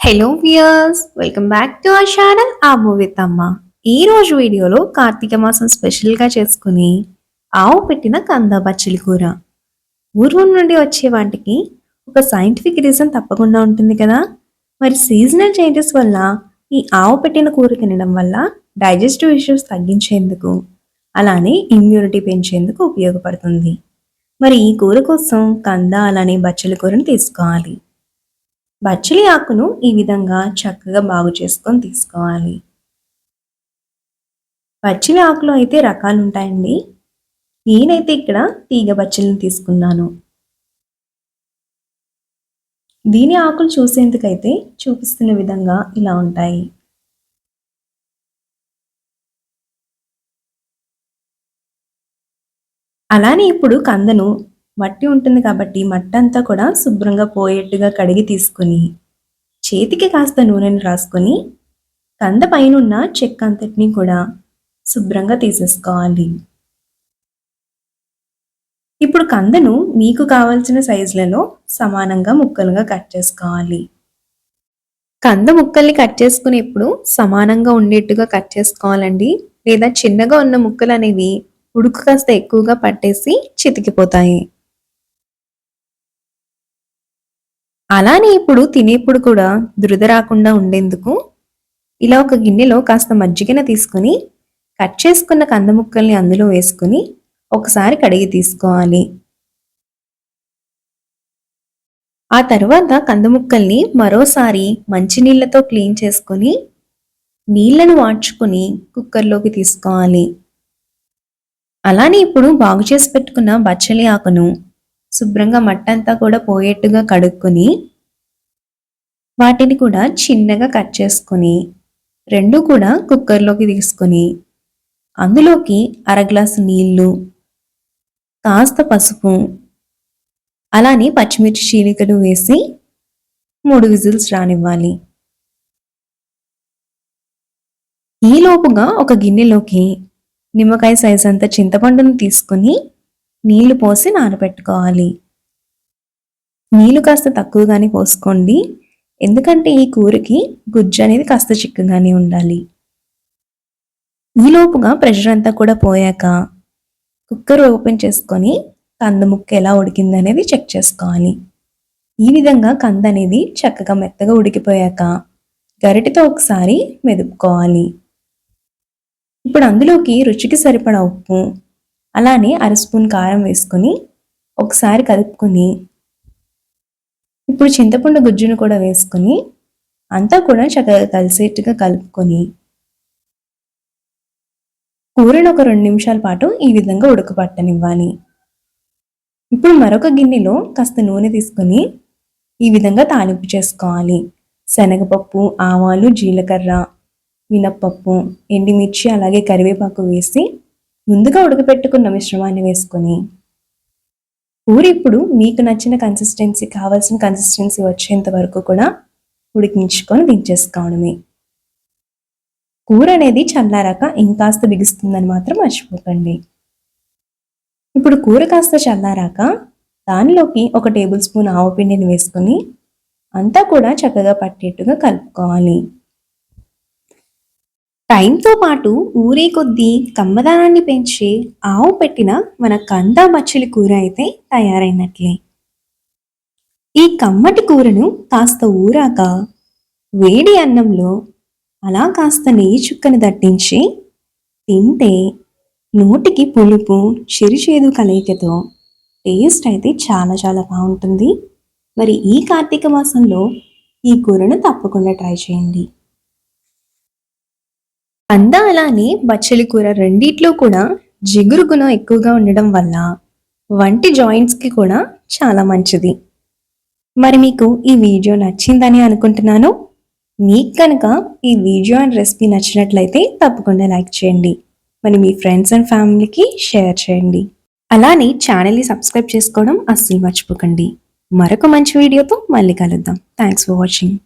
Hello viewers welcome back to our channel ఆ with అమ్మ ఈ రోజు వీడియోలో కార్తీక మాసం స్పెషల్గా చేసుకుని ఆవు పెట్టిన కంద బచ్చలి కూర. ఊరు నుండి వచ్చే వాటికి ఒక సైంటిఫిక్ రీజన్ తప్పకుండా ఉంటుంది కదా? మరి సీజనల్ చేంజెస్ వల్ల ఈ ఆవు పెట్టిన కూర తినడం వల్ల డైజెస్టివ్ ఇష్యూస్ తగ్గించేందుకు అలానే ఇమ్యూనిటీ పెంచేందుకు ఉపయోగపడుతుంది. మరి ఈ కూర కోసం కంద అలానే బచ్చలి కూరను తీసుకోవాలి. బచ్చలి ఆకును ఈ విధంగా చక్కగా బాగు చేసుకొని తీసుకోవాలి. బచ్చలి ఆకులో అయితే రకాలు ఉంటాయండి నేనైతే ఇక్కడ తీగ బచ్చలిని తీసుకున్నాను. దీని ఆకులు చూసేందుకైతే చూపిస్తున్న విధంగా ఇలా ఉంటాయి. అలానే ఇప్పుడు కందను మట్టి ఉంటుంది కాబట్టి మట్టి అంతా కూడా శుభ్రంగా పోయేట్టుగా కడిగి తీసుకొని చేతికి కాస్త నూనెను రాసుకొని కంద పైనున్న చెక్క అంతటిని కూడా శుభ్రంగా తీసేసుకోవాలి. ఇప్పుడు కందను మీకు కావలసిన సైజులలో సమానంగా ముక్కలుగా కట్ చేసుకోవాలి. కంద ముక్కల్ని కట్ చేసుకునేప్పుడు సమానంగా ఉండేట్టుగా కట్ చేసుకోవాలండి. లేదా చిన్నగా ఉన్న ముక్కలు అనేవి ఉడుకు కాస్త ఎక్కువగా పట్టేసి చితికిపోతాయి. అలానే ఇప్పుడు తినేప్పుడు కూడా దురద రాకుండా ఉండేందుకు ఇలా ఒక గిన్నెలో కాస్త మజ్జిగన తీసుకుని కట్ చేసుకున్న కంద ముక్కల్ని అందులో వేసుకుని ఒకసారి కడిగి తీసుకోవాలి. ఆ తర్వాత కందముక్కల్ని మరోసారి మంచినీళ్ళతో క్లీన్ చేసుకుని నీళ్ళను వాడ్చుకుని కుక్కర్లోకి తీసుకోవాలి. అలానే ఇప్పుడు బాగు చేసి పెట్టుకున్న బచ్చలి ఆకును శుభ్రంగా మట్టంతా కూడా పోయేట్టుగా కడుక్కొని వాటిని కూడా చిన్నగా కట్ చేసుకొని రెండు కూడా కుక్కర్లోకి తీసుకొని అందులోకి అర గ్లాసు నీళ్ళు కాస్త పసుపు అలానే పచ్చిమిర్చి చీలికలు వేసి మూడు విజిల్స్ రానివ్వాలి. ఈలోపుగా ఒక గిన్నెలోకి నిమ్మకాయ సైజ్ అంత చింతపండును తీసుకుని నీళ్ళు పోసి నానబెట్టుకోవాలి. నీళ్ళు కాస్త తక్కువగానే పోసుకోండి. ఎందుకంటే ఈ కూరకి గుజ్జు అనేది కాస్త చిక్కగానే ఉండాలి. ఈలోపుగా ప్రెషర్ అంతా కూడా పోయాక కుక్కర్ ఓపెన్ చేసుకొని కంద ముక్క ఎలా ఉడికింది అనేది చెక్ చేసుకోవాలి. ఈ విధంగా కంద అనేది చక్కగా మెత్తగా ఉడికిపోయాక గరిటితో ఒకసారి మెదుపుకోవాలి. ఇప్పుడు అందులోకి రుచికి సరిపడా ఉప్పు అలానే అర స్పూన్ కారం వేసుకొని ఒకసారి కలుపుకొని ఇప్పుడు చింతపండు గుజ్జును కూడా వేసుకొని అంతా కూడా చక్కగా కలిసేట్టుగా కలుపుకొని కూరను ఒక రెండు నిమిషాల పాటు ఈ విధంగా ఉడకపట్టనివ్వాలి ఇప్పుడు మరొక గిన్నెలో కాస్త నూనె తీసుకొని ఈ విధంగా తాలింపు చేసుకోవాలి. శనగపప్పు ఆవాలు జీలకర్ర మినప్పప్పు ఎండిమిర్చి అలాగే కరివేపాకు వేసి ముందుగా ఉడకపెట్టుకున్న మిశ్రమాన్ని వేసుకొని కూర ఇప్పుడు మీకు నచ్చిన కన్సిస్టెన్సీ కావాల్సిన కన్సిస్టెన్సీ వచ్చేంత వరకు కూడా ఉడికించుకొని దించేసుకోవడమే కూర అనేది చల్లారాక ఇంకాస్త బిగుస్తుందని మాత్రం మర్చిపోకండి. ఇప్పుడు కూర కాస్త చల్లారాక దానిలోకి ఒక టేబుల్ స్పూన్ ఆవు పిండిని వేసుకొని అంతా కూడా చక్కగా పట్టేట్టుగా కలుపుకోవాలి. టైంతో పాటు ఊరే కొద్దీ కమ్మదానాన్ని పెంచి ఆవు పెట్టిన మన కంద మచ్చలి కూర అయితే తయారైనట్లే. ఈ కమ్మటి కూరను కాస్త ఊరాక వేడి అన్నంలో అలా కాస్త నెయ్యి చుక్కను దట్టించి తింటే నోటికి పులుపు చిరుచేదు కలయికతో టేస్ట్ అయితే చాలా చాలా బాగుంటుంది. మరి ఈ కార్తీక మాసంలో ఈ కూరను తప్పకుండా ట్రై చేయండి. కంద అలానే బచ్చలి కూర రెండిట్లో కూడా జిగురు గుణం ఎక్కువగా ఉండడం వల్ల వంటి జాయింట్స్కి కూడా చాలా మంచిది. మరి మీకు ఈ వీడియో నచ్చిందని అనుకుంటున్నాను. మీకు కనుక ఈ వీడియో అండ్ రెసిపీ నచ్చినట్లయితే తప్పకుండా లైక్ చేయండి. మరి మీ ఫ్రెండ్స్ అండ్ ఫ్యామిలీకి షేర్ చేయండి. అలానే ఛానల్ని సబ్స్క్రైబ్ చేసుకోవడం అస్సలు మర్చిపోకండి. మరొక మంచి వీడియోతో మళ్ళీ కలుద్దాం. Thanks for watching